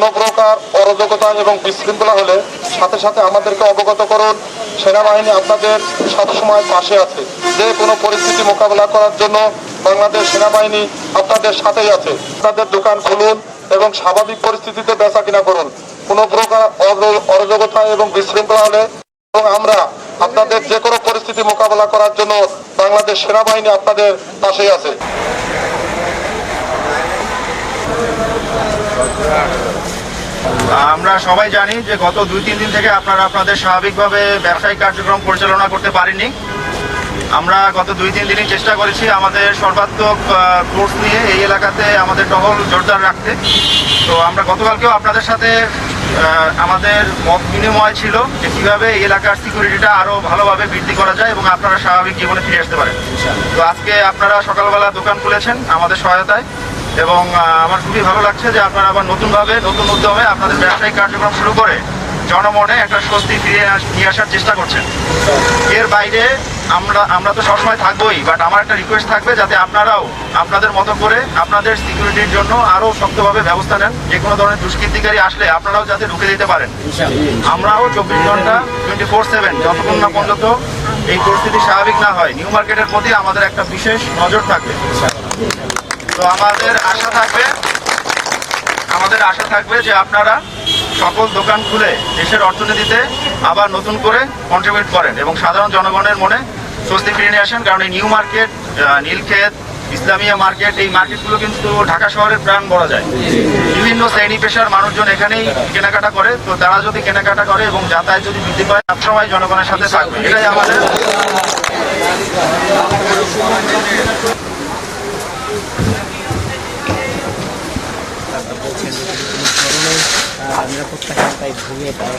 কোনো প্রকার অরাজকতা এবং বিশৃঙ্খলা হলে সাথে সাথে আমাদেরকে অবগত করুন। সেনাবাহিনী আপনাদের সবসময় পাশে আছে। যে কোনো পরিস্থিতি মোকাবেলা করার জন্য বাংলাদেশ সেনাবাহিনী আপনাদের সাথেই আছে। আপনাদের দোকান খুলুন এবং স্বাভাবিক পরিস্থিতিতে বেচা কিনা করুন। কোনো প্রকার অর- অরাজকতা এবং বিশৃঙ্খলা হলে এবং আমরা আপনাদের যে কোনো পরিস্থিতি মোকাবেলা করার জন্য বাংলাদেশ সেনাবাহিনী আপনাদের পাশেই আছে। আমরা সবাই জানি যে গত দুই, তিন দিন থেকে আপনারা আপনাদের স্বাভাবিকভাবে ব্যবসায়িক কার্যক্রম পরিচালনা করতে পারেননি। আমরা গত দুই, তিন দিনই চেষ্টা করেছি আমাদের সর্বাত্মক ফোর্স নিয়ে এই এলাকাতে আমাদের টহল জোরদার রাখতে। তো আমরা গতকালকেও আপনাদের সাথে আমাদের মত বিনিময় ছিল যে কীভাবে এই এলাকার সিকিউরিটিটা আরও ভালোভাবে বৃদ্ধি করা যায় এবং আপনারা স্বাভাবিক জীবনে ফিরে আসতে পারেন। তো আজকে আপনারা সকালবেলা দোকান খুলেছেন আমাদের সহায়তায়। এবং আমার খুবই ভালো লাগছে যে আপনারা আবার নতুনভাবে নতুন উদ্যমে আপনাদের ব্যবসায়িক কার্যক্রম শুরু করে জনমনে একটা স্বস্তি ফিরিয়ে আস- নিয়ে আসার চেষ্টা করছেন। এর বাইরে আমরা আমরা তো সবসময় থাকবোই বাট আমার একটা রিকোয়েস্ট থাকবে যাতে আপনারাও আপনাদের মতো করে আপনাদের সিকিউরিটির জন্য আরও শক্তভাবে ব্যবস্থা নেন। যে কোনো ধরনের দুষ্কৃতিকারী আসলে আপনারাও যাতে ঢুকে দিতে পারেন। আমরাও চব্বিশ ঘণ্টা টোয়েন্টি ফোর সেভেন যতক্ষণ না পর্যন্ত এই পরিস্থিতি স্বাভাবিক না হয় নিউ মার্কেটের প্রতি আমাদের একটা বিশেষ নজর থাকবে। তো আমাদের আশা থাকবে, আমাদের আশা থাকবে যে আপনারা সকল দোকান খুলে দেশের অর্থনীতিতে আবার নতুন করে কন্ট্রিবিউট করেন এবং সাধারণ জনগণের মনে স্বস্তি ফিরিয়ে নিয়ে আসেন, কারণ এই new market Nilkhet, Islamia market এই মার্কেটগুলো কিন্তু ঢাকা শহরের প্রাণ বলা যায়। বিভিন্ন শ্রেণি পেশার মানুষজন এখানেই কেনাকাটা করে, তো তারা যদি কেনাকাটা করে এবং যাতায়াত যদি বৃদ্ধি পায়, সবসময় জনগণের সাথে থাকবে। এটাই আমাদের বলছেন যে কোনো ধরনের নিরাপত্তাহীনতায় তার